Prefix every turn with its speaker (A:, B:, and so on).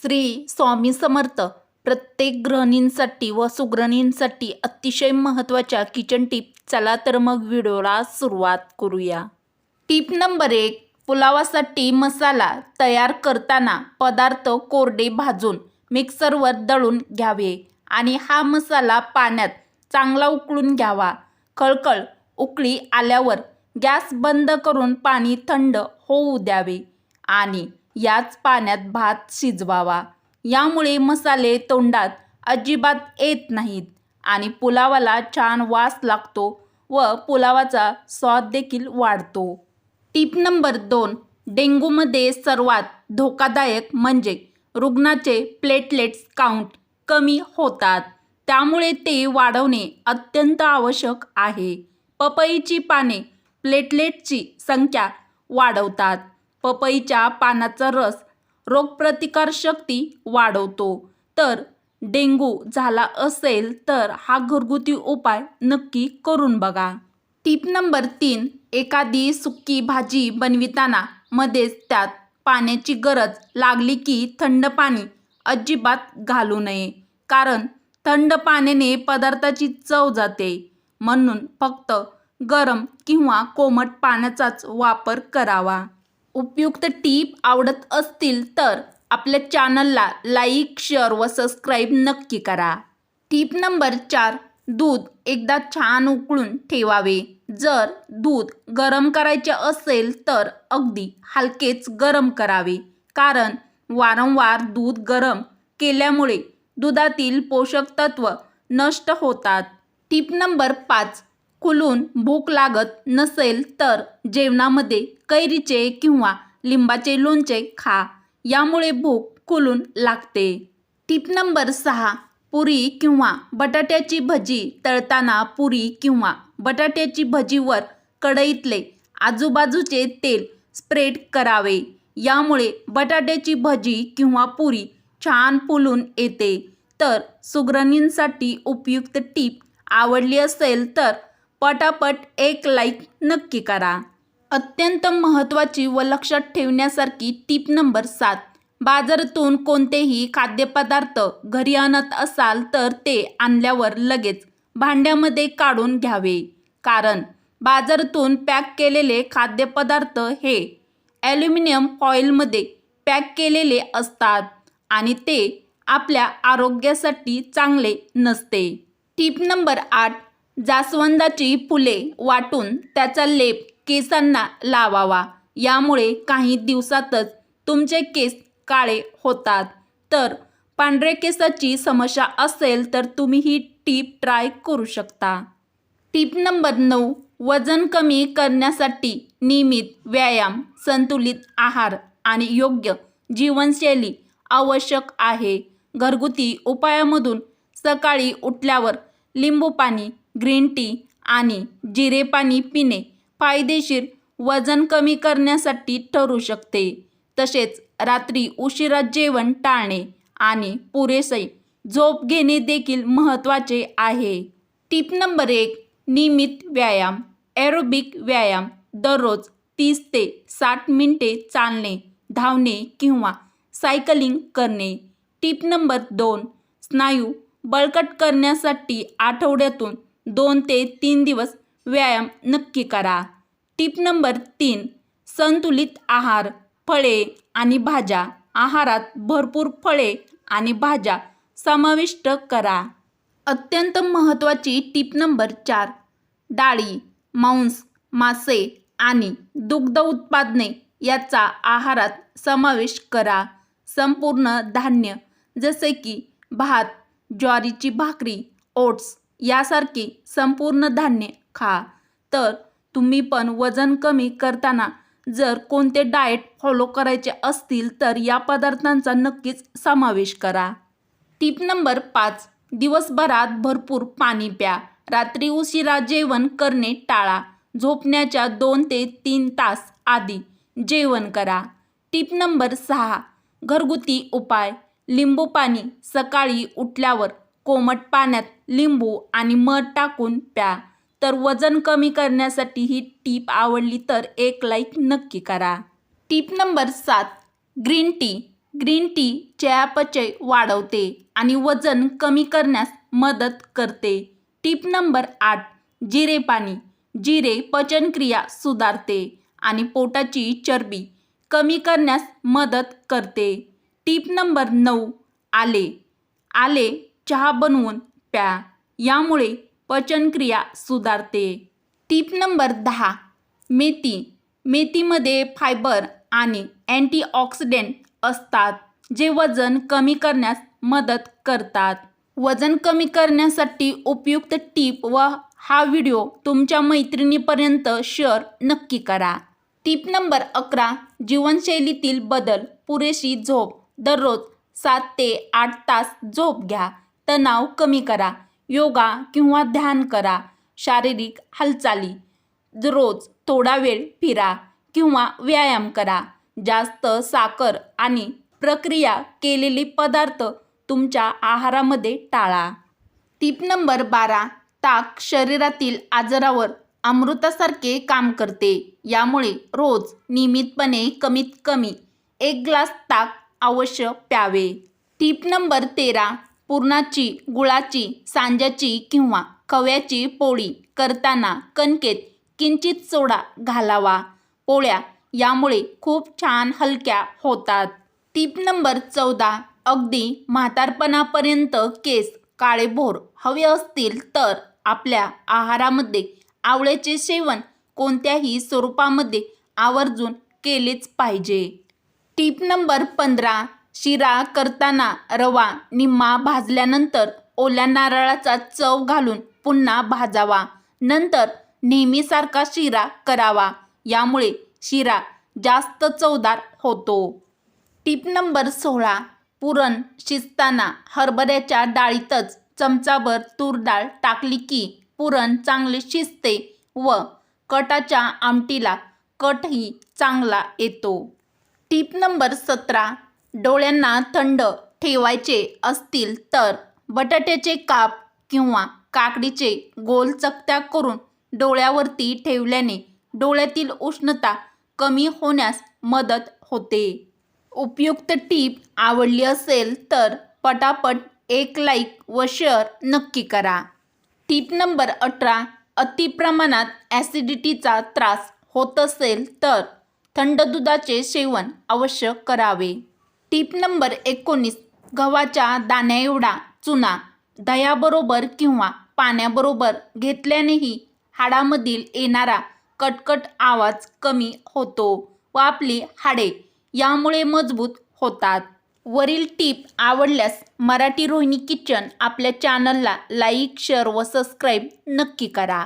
A: श्री स्वामी समर्थ. प्रत्येक गृहिणींसाठी व सुगृहिणींसाठी अतिशय महत्त्वाच्या किचन टिप चला तर मग व्हिडिओला सुरुवात करूया. टिप नंबर एक पुलावासाठी मसाला तयार करताना पदार्थ कोरडे भाजून मिक्सरवर दळून घ्यावे आणि हा मसाला पाण्यात चांगला उकळून घ्यावा. खळखळ उकळी आल्यावर गॅस बंद करून पाणी थंड होऊ द्यावे आणि याच पाण्यात भात शिजवावा. यामुळे मसाले तोंडात अजिबात येत नाहीत आणि पुलावाला छान वास लागतो व पुलावाचा स्वाद देखील वाढतो. टीप नंबर दोन डेंग्यूमध्ये सर्वात धोकादायक म्हणजे रुग्णाचे प्लेटलेट्स काउंट कमी होतात. त्यामुळे ते वाढवणे अत्यंत आवश्यक आहे. पपईची पाने प्लेटलेटची संख्या वाढवतात. पपईच्या पानाचा रस रोगप्रतिकारशक्ती वाढवतो. तर डेंगू झाला असेल तर हा घरगुती उपाय नक्की करून बघा. टीप नंबर तीन एखादी सुकी भाजी बनविताना मध्येच त्यात पाण्याची गरज लागली की थंड पाणी अजिबात घालू नये. कारण थंड पाण्याने पदार्थाची चव जाते. म्हणून फक्त गरम किंवा कोमट पाण्याचाच वापर करावा. उपयुक्त टीप आवडत असतील तर आपल्या चॅनलला लाईक शेअर व सबस्क्राईब नक्की करा. टीप नंबर चार दूध एकदा छान उकळून ठेवावे. जर दूध गरम करायचे असेल तर अगदी हलकेच गरम करावे. कारण वारंवार दूध गरम केल्यामुळे दुधातील पोषक तत्व नष्ट होतात. टीप नंबर पाच खुलून भूक लागत नसेल तर जेवणामध्ये कैरीचे किंवा लिंबाचे लोणचे खा. यामुळे भूक खुलून लागते. टिप नंबर सहा. पुरी किंवा बटाट्याची भजी तळताना पुरी किंवा बटाट्याची भजीवर कढईतले आजूबाजूचे तेल स्प्रेड करावे. यामुळे बटाट्याची भजी किंवा पुरी छान फुलून येते. तर सुगरणींसाठी उपयुक्त टीप आवडली असेल तर पटापट एक लाईक नक्की करा. अत्यंत महत्त्वाची व लक्षात ठेवण्यासारखी टीप नंबर सात. बाजारातून कोणतेही खाद्यपदार्थ घरी आणत असाल तर ते आणल्यावर लगेच भांड्यामध्ये काढून घ्यावे. कारण बाजारातून पॅक केलेले खाद्यपदार्थ हे ॲल्युमिनियम फॉईलमध्ये पॅक केलेले असतात आणि ते आपल्या आरोग्यासाठी चांगले नसते. टीप नंबर आठ. जास्वंदाची फुले वाटून त्याचा लेप केसांना लावावा. यामुळे काही दिवसातच तुमचे केस काळे होतात. तर पांढऱ्या केसाची समस्या असेल तर तुम्ही ही टीप ट्राय करू शकता. टीप नंबर नऊ वजन कमी करण्यासाठी नियमित व्यायाम संतुलित आहार आणि योग्य जीवनशैली आवश्यक आहे. घरगुती उपायामधून सकाळी उठल्यावर लिंबू पाणी ग्रीन टी आणि जिरे पाणी पिणे फायदेशीर वजन कमी करण्यासाठी ठरू शकते. तसेच रात्री उशिरा जेवण टाळणे आणि पुरेसे झोप घेणे देखील महत्त्वाचे आहे. टिप नंबर एक नियमित व्यायाम. ॲरोबिक व्यायाम दररोज तीस ते साठ मिनिटे चालणे धावणे किंवा सायकलिंग करणे. टिप नंबर दोन स्नायू बळकट करण्यासाठी आठवड्यातून दोन ते तीन दिवस व्यायाम नक्की करा. टिप नंबर तीन संतुलित आहार फळे आणि भाज्या. आहारात भरपूर फळे आणि भाज्या समाविष्ट करा. अत्यंत महत्त्वाची टिप नंबर चार डाळी मांस मासे आणि दुग्ध उत्पादने याचा आहारात समावेश करा. संपूर्ण धान्य जसे की भात ज्वारीची भाकरी ओट्स यासारखी संपूर्ण धान्य खा. तर तुम्ही पण वजन कमी करताना जर कोणते डाएट फॉलो करायचे असतील तर या पदार्थांचा नक्कीच समावेश करा. टीप नंबर पाच. दिवसभरात भरपूर पाणी प्या. रात्री उशिरा जेवण करणे टाळा. झोपण्याच्या दोन ते तीन तास आधी जेवण करा. टीप नंबर सहा. घरगुती उपाय. लिंबू पाणी सकाळी उठल्यावर कोमट पाण्यात लिंबू आणि मध टाकून प्या. तर वजन कमी करण्यासाठी ही टीप आवडली तर एक लाईक नक्की करा. टीप नंबर सात ग्रीन टी. ग्रीन टी चयापचय वाढवते आणि वजन कमी करण्यास मदत करते. टीप नंबर आठ जिरे पाणी. जिरे पचनक्रिया सुधारते आणि पोटाची चरबी कमी करण्यास मदत करते. टीप नंबर नऊ आले. आले चहा बनवून प्या यामुळे पचनक्रिया सुधारते. टीप नंबर दहा. मेथी. मेथीमध्ये फायबर आणि अँटीऑक्सिडेंट असतात जे वजन कमी करण्यास मदत करतात. वजन कमी करण्यासाठी उपयुक्त टीप व हा व्हिडिओ तुमच्या मैत्रिणीपर्यंत शेअर नक्की करा. टीप नंबर अकरा. जीवनशैलीतील बदल. पुरेशी झोप. दररोज सात ते आठ तास झोप घ्या. तणाव कमी करा. योगा किंवा ध्यान करा. शारीरिक हालचाली. रोज थोडा वेळ फिरा किंवा व्यायाम करा. जास्त साखर आणि प्रक्रिया केलेले पदार्थ तुमच्या आहारामध्ये टाळा. टीप नंबर बारा ताक शरीरातील आजारावर अमृतासारखे काम करते. यामुळे रोज नियमितपणे कमीत कमी एक ग्लास ताक अवश्य प्यावे. टीप नंबर तेरा पुरणाची गुळाची सांज्याची किंवा खव्याची पोळी करताना कणकेत किंचित सोडा घालावा. पोळ्या यामुळे खूप छान हलक्या होतात. टीप नंबर चौदा. अगदी म्हातारपणापर्यंत केस काळेभोर हवे असतील तर आपल्या आहारामध्ये आवळ्याचे सेवन कोणत्याही स्वरूपामध्ये आवर्जून केलेच पाहिजे. टीप नंबर पंधरा. शिरा करताना रवा निम्मा भाजल्यानंतर ओल्या नारळाचा चव घालून पुन्हा भाजावा. नंतर नेहमीसारखा शिरा करावा. यामुळे शिरा जास्त चवदार होतो. टीप नंबर सोळा. पुरण शिजताना हरभऱ्याच्या डाळीतच चमचाभर तूर डाळ टाकली की पुरण चांगले शिजते व कटाच्या आमटीला कटही चांगला येतो. टीप नंबर सतरा. डोळ्यांना थंड ठेवायचे असतील तर बटाट्याचे काप किंवा काकडीचे गोल चकत्या करून डोळ्यावरती ठेवल्याने डोळ्यातील उष्णता कमी होण्यास मदत होते. उपयुक्त टीप आवडली असेल तर पटापट एक लाईक व शेअर नक्की करा. टीप नंबर अठरा अति प्रमाणात ॲसिडिटीचा त्रास होत असेल तर थंड दुधाचे सेवन अवश्य करावे. टीप नंबर एकोणीस गव्हाच्या दाण्याएवढा चुना दह्याबरोबर किंवा पाण्याबरोबर घेतल्यानेही हाडामधील येणारा कटकट आवाज कमी होतो व आपली हाडे यामुळे मजबूत होतात. वरील टीप आवडल्यास मराठी रोहिणी किचन आपल्या चॅनलला लाईक शेअर व सबस्क्राईब नक्की करा.